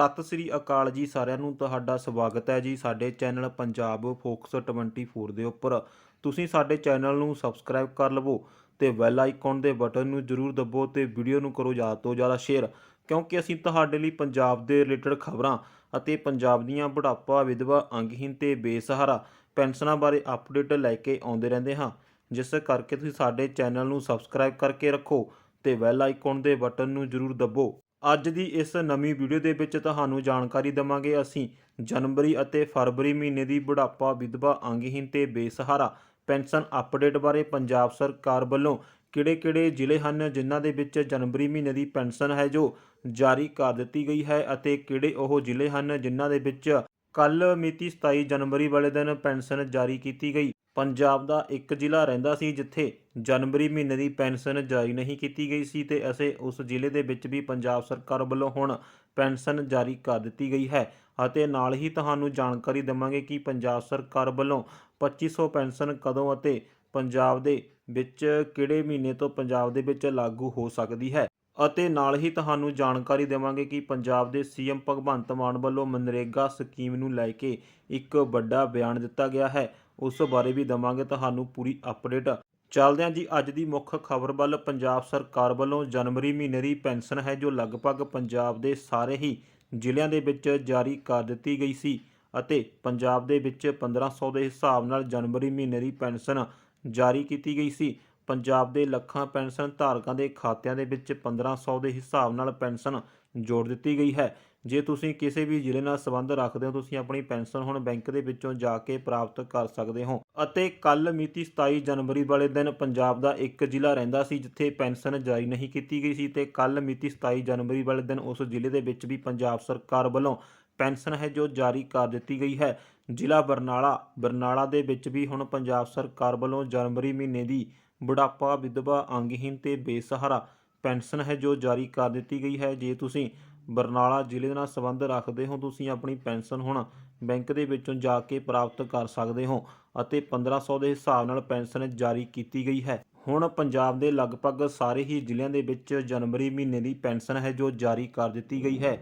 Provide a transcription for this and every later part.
ਸਤਿ ਸ੍ਰੀ ਅਕਾਲ ਜੀ ਸਾਰਿਆਂ ਨੂੰ, ਤੁਹਾਡਾ ਸਵਾਗਤ ਹੈ ਜੀ ਸਾਡੇ ਚੈਨਲ ਪੰਜਾਬ ਫੋਕਸ 24 ਦੇ ਉੱਪਰ। ਤੁਸੀਂ ਸਾਡੇ ਚੈਨਲ ਨੂੰ ਸਬਸਕ੍ਰਾਈਬ ਕਰ ਲਵੋ ਤੇ ਬੈਲ ਆਈਕਨ ਦੇ ਬਟਨ ਨੂੰ ਜ਼ਰੂਰ ਦਬੋ ਤੇ ਵੀਡੀਓ ਨੂੰ ਕਰੋ ਜ਼ਿਆਦਾ ਤੋਂ ਜ਼ਿਆਦਾ ਸ਼ੇਅਰ ਕਿਉਂਕਿ ਅਸੀਂ ਤੁਹਾਡੇ ਲਈ ਪੰਜਾਬ ਦੇ ਰਿਲੇਟਡ ਖਬਰਾਂ ਅਤੇ ਪੰਜਾਬ ਦੀਆਂ ਬੁਢਾਪਾ, ਵਿਧਵਾ ਅੰਗਹੀਨ ਤੇ ਬੇਸਹਾਰਾ ਪੈਨਸ਼ਨਾਂ ਬਾਰੇ ਅਪਡੇਟ ਲੈ ਕੇ ਆਉਂਦੇ ਰਹਿੰਦੇ ਹਾਂ। ਜਿਸ ਕਰਕੇ ਤੁਸੀਂ ਸਾਡੇ ਚੈਨਲ ਨੂੰ ਸਬਸਕ੍ਰਾਈਬ ਕਰਕੇ ਰੱਖੋ ਤੇ ਬੈਲ ਆਈਕਨ ਦੇ ਬਟਨ ਨੂੰ ਜ਼ਰੂਰ ਦਬੋ। ਅੱਜ ਦੀ ਇਸ ਨਵੀਂ ਵੀਡੀਓ ਦੇ ਵਿੱਚ ਤੁਹਾਨੂੰ ਜਾਣਕਾਰੀ ਦਵਾਂਗੇ ਅਸੀਂ ਜਨਵਰੀ ਅਤੇ ਫਰਵਰੀ ਮਹੀਨੇ ਦੀ ਬੁਢਾਪਾ, ਵਿਧਵਾ ਅੰਗਹੀਨ ਤੇ ਬੇਸਹਾਰਾ ਪੈਨਸ਼ਨ ਅਪਡੇਟ ਬਾਰੇ ਪੰਜਾਬ ਸਰਕਾਰ ਵੱਲੋਂ ਕਿਹੜੇ-ਕਿਹੜੇ ਜ਼ਿਲ੍ਹੇ ਹਨ ਜਿਨ੍ਹਾਂ ਦੇ ਵਿੱਚ ਜਨਵਰੀ ਮਹੀਨੇ ਦੀ ਪੈਨਸ਼ਨ ਹੈ ਜੋ ਜਾਰੀ ਕਰ ਦਿੱਤੀ ਗਈ ਹੈ ਅਤੇ ਕਿਹੜੇ ਉਹ ਜ਼ਿਲ੍ਹੇ ਹਨ ਜਿਨ੍ਹਾਂ ਦੇ ਵਿੱਚ ਕੱਲ ਮਿਤੀ 27 ਜਨਵਰੀ ਵਾਲੇ ਦਿਨ ਪੈਨਸ਼ਨ ਜਾਰੀ ਕੀਤੀ ਗਈ? ਪੰਜਾਬ ਦਾ ਇੱਕ ਜ਼ਿਲ੍ਹਾ ਰਹਿੰਦਾ ਸੀ ਜਿੱਥੇ ਜਨਵਰੀ ਮਹੀਨੇ ਦੀ ਪੈਨਸ਼ਨ ਜਾਰੀ ਨਹੀਂ ਕੀਤੀ ਗਈ ਸੀ ਤੇ ਅਸੀਂ ਉਸ ਜ਼ਿਲ੍ਹੇ ਦੇ ਵਿੱਚ ਵੀ ਪੰਜਾਬ ਸਰਕਾਰ ਵੱਲੋਂ ਹੁਣ ਪੈਨਸ਼ਨ ਜਾਰੀ ਕਰ ਦਿੱਤੀ ਗਈ ਹੈ। ਅਤੇ ਨਾਲ ਹੀ ਤੁਹਾਨੂੰ ਜਾਣਕਾਰੀ ਦੇਵਾਂਗੇ ਕਿ ਪੰਜਾਬ ਸਰਕਾਰ ਵੱਲੋਂ 2500 ਪੈਨਸ਼ਨ ਕਦੋਂ ਅਤੇ ਪੰਜਾਬ ਦੇ ਵਿੱਚ ਕਿਹੜੇ ਮਹੀਨੇ ਤੋਂ ਪੰਜਾਬ ਦੇ ਵਿੱਚ ਲਾਗੂ ਹੋ ਸਕਦੀ ਹੈ। ਅਤੇ ਨਾਲ ਹੀ ਤੁਹਾਨੂੰ ਜਾਣਕਾਰੀ ਦੇਵਾਂਗੇ ਕਿ ਪੰਜਾਬ ਦੇ ਸੀਐਮ ਭਗਵੰਤ ਮਾਨ ਵੱਲੋਂ ਮਨਰੇਗਾ ਸਕੀਮ ਨੂੰ ਲੈ ਕੇ ਇੱਕ ਵੱਡਾ ਬਿਆਨ ਦਿੱਤਾ ਗਿਆ ਹੈ। ਉਸ ਬਾਰੇ ਵੀ ਦਵਾਂਗੇ ਤੁਹਾਨੂੰ ਪੂਰੀ ਅਪਡੇਟ। ਚੱਲਦੇ ਹਾਂ ਜੀ, ਅੱਜ ਦੀ ਮੁੱਖ ਖਬਰ ਵੱਲ ਪੰਜਾਬ ਸਰਕਾਰ ਵੱਲੋਂ ਜਨਵਰੀ ਮਹੀਨੇ ਦੀ ਪੈਨਸ਼ਨ ਹੈ, ਜੋ ਲਗਭਗ ਪੰਜਾਬ ਦੇ ਸਾਰੇ ਹੀ ਜ਼ਿਲ੍ਹਿਆਂ ਦੇ ਵਿੱਚ ਜਾਰੀ ਕਰ ਦਿੱਤੀ ਗਈ ਸੀ ਅਤੇ ਪੰਜਾਬ ਦੇ ਵਿੱਚ 1500 ਦੇ ਹਿਸਾਬ ਨਾਲ ਜਨਵਰੀ ਮਹੀਨੇ ਦੀ ਪੈਨਸ਼ਨ ਜਾਰੀ ਕੀਤੀ ਗਈ ਸੀ। ਪੰਜਾਬ ਦੇ ਲੱਖਾਂ ਪੈਨਸ਼ਨ ਧਾਰਕਾਂ ਦੇ ਖਾਤਿਆਂ ਦੇ ਵਿੱਚ 1500 ਦੇ ਹਿਸਾਬ ਨਾਲ ਪੈਨਸ਼ਨ ਜੋੜ ਦਿੱਤੀ ਗਈ ਹੈ। ਜੇ ਤੁਸੀਂ ਕਿਸੇ ਵੀ ਜ਼ਿਲ੍ਹੇ ਨਾਲ ਸੰਬੰਧ ਰੱਖਦੇ ਹੋ, ਤੁਸੀਂ ਆਪਣੀ ਪੈਨਸ਼ਨ ਹੁਣ ਬੈਂਕ ਦੇ ਵਿੱਚੋਂ ਜਾ ਕੇ ਪ੍ਰਾਪਤ ਕਰ ਸਕਦੇ ਹੋ। ਅਤੇ ਕੱਲ ਮਿਤੀ 27 ਜਨਵਰੀ ਵਾਲੇ ਦਿਨ ਪੰਜਾਬ ਦਾ ਇੱਕ ਜ਼ਿਲ੍ਹਾ ਰਹਿੰਦਾ ਸੀ ਜਿੱਥੇ ਪੈਨਸ਼ਨ ਜਾਰੀ ਨਹੀਂ ਕੀਤੀ ਗਈ ਸੀ ਤੇ ਕੱਲ ਮਿਤੀ 27 ਜਨਵਰੀ ਵਾਲੇ ਦਿਨ ਉਸ ਜ਼ਿਲ੍ਹੇ ਦੇ ਵਿੱਚ ਵੀ ਪੰਜਾਬ ਸਰਕਾਰ ਵੱਲੋਂ ਪੈਨਸ਼ਨ ਹੈ ਜੋ ਜਾਰੀ ਕਰ ਦਿੱਤੀ ਗਈ ਹੈ। ਜ਼ਿਲ੍ਹਾ ਬਰਨਾਲਾ ਬਰਨਾਲਾ ਦੇ ਵਿੱਚ ਵੀ ਹੁਣ ਪੰਜਾਬ ਸਰਕਾਰ ਵੱਲੋਂ ਜਨਵਰੀ ਮਹੀਨੇ ਦੀ ਬੁਢਾਪਾ ਵਿਧਵਾ ਅੰਗਹੀਨ ਤੇ ਬੇਸਹਾਰਾ ਪੈਨਸ਼ਨ ਹੈ ਜੋ ਜਾਰੀ ਕਰ ਦਿੱਤੀ ਗਈ ਹੈ। ਜੇ ਤੁਸੀਂ ਬਰਨਾਲਾ ਜ਼ਿਲ੍ਹੇ ਨਾਲ ਸੰਬੰਧ ਰੱਖਦੇ ਹੋ, ਤੁਸੀਂ ਆਪਣੀ ਪੈਨਸ਼ਨ ਹੁਣ ਬੈਂਕ ਦੇ ਵਿੱਚੋਂ ਜਾ ਕੇ ਪ੍ਰਾਪਤ ਕਰ ਸਕਦੇ ਹੋ ਅਤੇ 1500 ਦੇ ਹਿਸਾਬ ਨਾਲ ਪੈਨਸ਼ਨ ਜਾਰੀ ਕੀਤੀ ਗਈ ਹੈ। ਹੁਣ ਪੰਜਾਬ ਦੇ ਲਗਭਗ ਸਾਰੇ ਹੀ ਜ਼ਿਲ੍ਹਿਆਂ ਦੇ ਵਿੱਚ ਜਨਵਰੀ ਮਹੀਨੇ ਦੀ ਪੈਨਸ਼ਨ ਹੈ ਜੋ ਜਾਰੀ ਕਰ ਦਿੱਤੀ ਗਈ ਹੈ।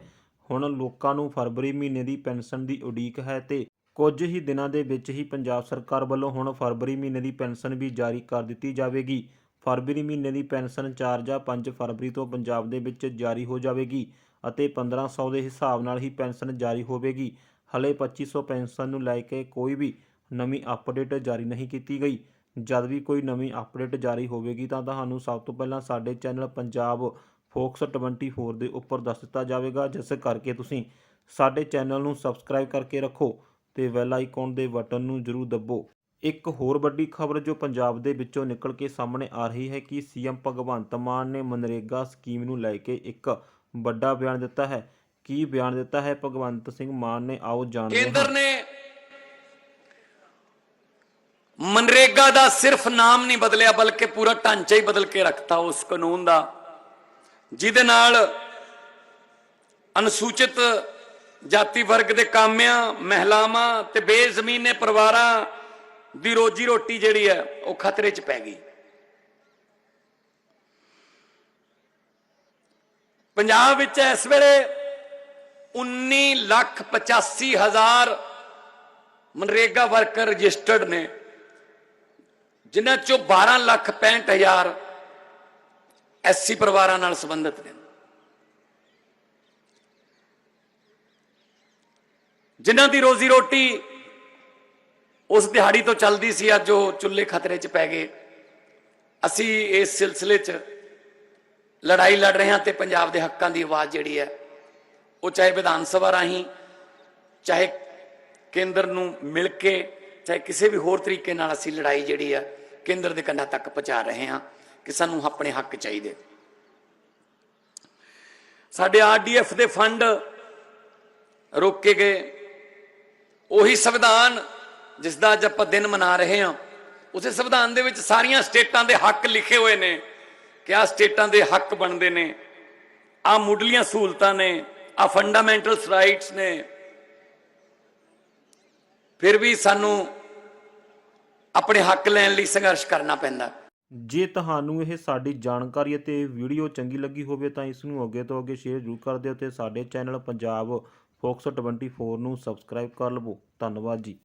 ਹੁਣ ਲੋਕਾਂ ਨੂੰ ਫਰਵਰੀ ਮਹੀਨੇ ਦੀ ਪੈਨਸ਼ਨ ਦੀ ਉਡੀਕ ਹੈ ਤੇ ਕੁਝ ਹੀ ਦਿਨਾਂ ਦੇ ਵਿੱਚ ਹੀ ਪੰਜਾਬ ਸਰਕਾਰ ਵੱਲੋਂ ਹੁਣ ਫਰਵਰੀ ਮਹੀਨੇ ਦੀ ਪੈਨਸ਼ਨ ਵੀ ਜਾਰੀ ਕਰ ਦਿੱਤੀ ਜਾਵੇਗੀ। ਫਰਵਰੀ ਮਹੀਨੇ ਦੀ ਪੈਨਸ਼ਨ 4 ਜਾਂ 5 ਫਰਵਰੀ ਤੋਂ ਪੰਜਾਬ ਦੇ ਵਿੱਚ ਜਾਰੀ ਹੋ ਜਾਵੇਗੀ ਅਤੇ 1500 ਦੇ ਹਿਸਾਬ ਨਾਲ ਹੀ ਪੈਨਸ਼ਨ ਜਾਰੀ ਹੋਵੇਗੀ। ਹਲੇ 2500 ਪੈਨਸ਼ਨ ਨੂੰ ਲੈ ਕੇ ਕੋਈ ਵੀ ਨਵੀਂ ਅਪਡੇਟ ਜਾਰੀ ਨਹੀਂ ਕੀਤੀ ਗਈ। ਜਦ ਵੀ ਕੋਈ ਨਵੀਂ ਅਪਡੇਟ ਜਾਰੀ ਹੋਵੇਗੀ ਤਾਂ ਤੁਹਾਨੂੰ ਸਭ ਤੋਂ ਪਹਿਲਾਂ ਸਾਡੇ ਚੈਨਲ ਪੰਜਾਬ ਫੋਕਸ 24 ਦੇ ਉੱਪਰ ਦੱਸ ਦਿੱਤਾ ਜਾਵੇਗਾ। ਜਿਸ ਕਰਕੇ ਤੁਸੀਂ ਸਾਡੇ ਚੈਨਲ ਨੂੰ ਸਬਸਕ੍ਰਾਈਬ ਕਰਕੇ ਰੱਖੋ। ਤੇ ਬੈਲ ਆਈਕਨ ਦੇ ਬਟਨ ਨੂੰ ਜ਼ਰੂਰ ਦੱਬੋ। ਇੱਕ ਹੋਰ ਵੱਡੀ ਖਬਰ ਜੋ ਪੰਜਾਬ ਦੇ ਵਿੱਚੋਂ ਨਿਕਲ ਕੇ ਸਾਹਮਣੇ ਆ ਰਹੀ ਹੈ ਕਿ ਸੀਐਮ ਭਗਵੰਤ ਮਾਨ ਨੇ ਮਨਰੇਗਾ ਸਕੀਮ ਨੂੰ ਲੈ ਕੇ ਇੱਕ ਵੱਡਾ ਬਿਆਨ ਦਿੱਤਾ ਹੈ। ਕੀ ਬਿਆਨ ਦਿੱਤਾ ਹੈ? ਭਗਵੰਤ ਸਿੰਘ ਮਾਨ ਨੇ, ਆਓ ਜਾਣਦੇ ਕੇਂਦਰ ਨੇ ਮਨਰੇਗਾ ਦਾ ਸਿਰਫ ਨਾਮ ਨਹੀਂ ਬਦਲਿਆ, ਬਲਕਿ ਪੂਰਾ ਢਾਂਚਾ ਹੀ ਬਦਲ ਕੇ ਰੱਖਤਾ ਉਸ ਕਾਨੂੰਨ ਦਾ, ਜਿਹਦੇ ਨਾਲ ਅਨੁਸੂਚਿਤ ਜਾਤੀ ਵਰਗ ਦੇ ਕਾਮਿਆਂ ਮਹਿਲਾਵਾਂ ਤੇ ਬੇਜ਼ਮੀਨੇ ਪਰਿਵਾਰਾਂ ਦੀ ਰੋਜੀ ਰੋਟੀ ਜਿਹੜੀ ਹੈ ਉਹ ਖਤਰੇ 'ਚ ਪੈ ਗਈ। ਪੰਜਾਬ ਵਿੱਚ ਇਸ ਵੇਲੇ 19 ਲੱਖ 85 ਹਜ਼ਾਰ ਮਨਰੇਗਾ ਵਰਕਰ ਰਜਿਸਟਰਡ ਨੇ, ਜਿਨ੍ਹਾਂ ਚੋਂ 12 ਲੱਖ 65 ਹਜ਼ਾਰ ਐਸਸੀ ਪਰਿਵਾਰਾਂ ਨਾਲ ਸੰਬੰਧਿਤ ਨੇ। ਜਿਨ੍ਹਾਂ ਦੀ ਰੋਜ਼ੀ ਰੋਟੀ ਉਸ ਦਿਹਾੜੀ ਤੋਂ ਚੱਲਦੀ ਸੀ, ਅੱਜ ਉਹ ਚੁੱਲ੍ਹੇ ਖਤਰੇ 'ਚ ਪੈ ਗਏ। ਅਸੀਂ ਇਸ ਸਿਲਸਿਲੇ 'ਚ ਲੜਾਈ ਲੜ ਰਹੇ ਹਾਂ ਤੇ ਪੰਜਾਬ ਦੇ ਹੱਕਾਂ ਦੀ ਆਵਾਜ਼ ਜਿਹੜੀ ਹੈ, ਉਹ ਚਾਹੇ ਵਿਧਾਨ ਸਭਾ ਰਾਹੀਂ, ਚਾਹੇ ਕੇਂਦਰ ਨੂੰ ਮਿਲ ਕੇ, ਚਾਹੇ ਕਿਸੇ ਵੀ ਹੋਰ ਤਰੀਕੇ ਨਾਲ ਅਸੀਂ ਲੜਾਈ ਜਿਹੜੀ ਹੈ, ਕੇਂਦਰ ਦੇ ਕੰਨਾਂ ਤੱਕ ਪਹੁੰਚਾ ਰਹੇ ਹਾਂ ਕਿ ਸਾਨੂੰ ਆਪਣੇ ਹੱਕ ਚਾਹੀਦੇ। ਸਾਡੇ ਆਰਡੀਐਫ ਦੇ ਫੰਡ ਰੋਕੇ ਗਏ। ਉਹੀ ਸੰਵਿਧਾਨ ਜਿਸ ਦਾ ਅੱਜ ਆਪਾਂ ਦਿਨ ਮਨਾ ਰਹੇ ਹਾਂ। ਉਸੇ ਸੰਵਿਧਾਨ ਦੇ ਵਿੱਚ ਸਾਰੀਆਂ ਸਟੇਟਾਂ ਦੇ ਹੱਕ ਲਿਖੇ ਹੋਏ ਨੇ ਕਿ ਆ ਸਟੇਟਾਂ ਦੇ ਹੱਕ ਬਣਦੇ ਨੇ। ਆ ਮੁੱਢਲੀਆਂ ਸਹੂਲਤਾਂ ਨੇ ਆ ਫੰਡਾਮੈਂਟਲਸ ਰਾਈਟਸ ਨੇ। ਫਿਰ ਵੀ ਸਾਨੂੰ ਆਪਣੇ ਹੱਕ ਲੈਣ ਲਈ ਸੰਘਰਸ਼ ਕਰਨਾ ਪੈਂਦਾ। ਜੇ ਤੁਹਾਨੂੰ ਇਹ ਸਾਡੀ ਜਾਣਕਾਰੀ ਅਤੇ ਵੀਡੀਓ ਚੰਗੀ ਲੱਗੀ ਹੋਵੇ ਤਾਂ ਇਸ ਨੂੰ ਅੱਗੇ ਤੋਂ ਅੱਗੇ ਸ਼ੇਅਰ ਜ਼ਰੂਰ ਕਰ ਦਿਓ ਤੇ ਸਾਡੇ ਚੈਨਲ ਪੰਜਾਬ ਫੋਕਸ 24 ਨੂੰ ਸਬਸਕ੍ਰਾਈਬ ਕਰ ਲਵੋ। ਧੰਨਵਾਦ ਜੀ।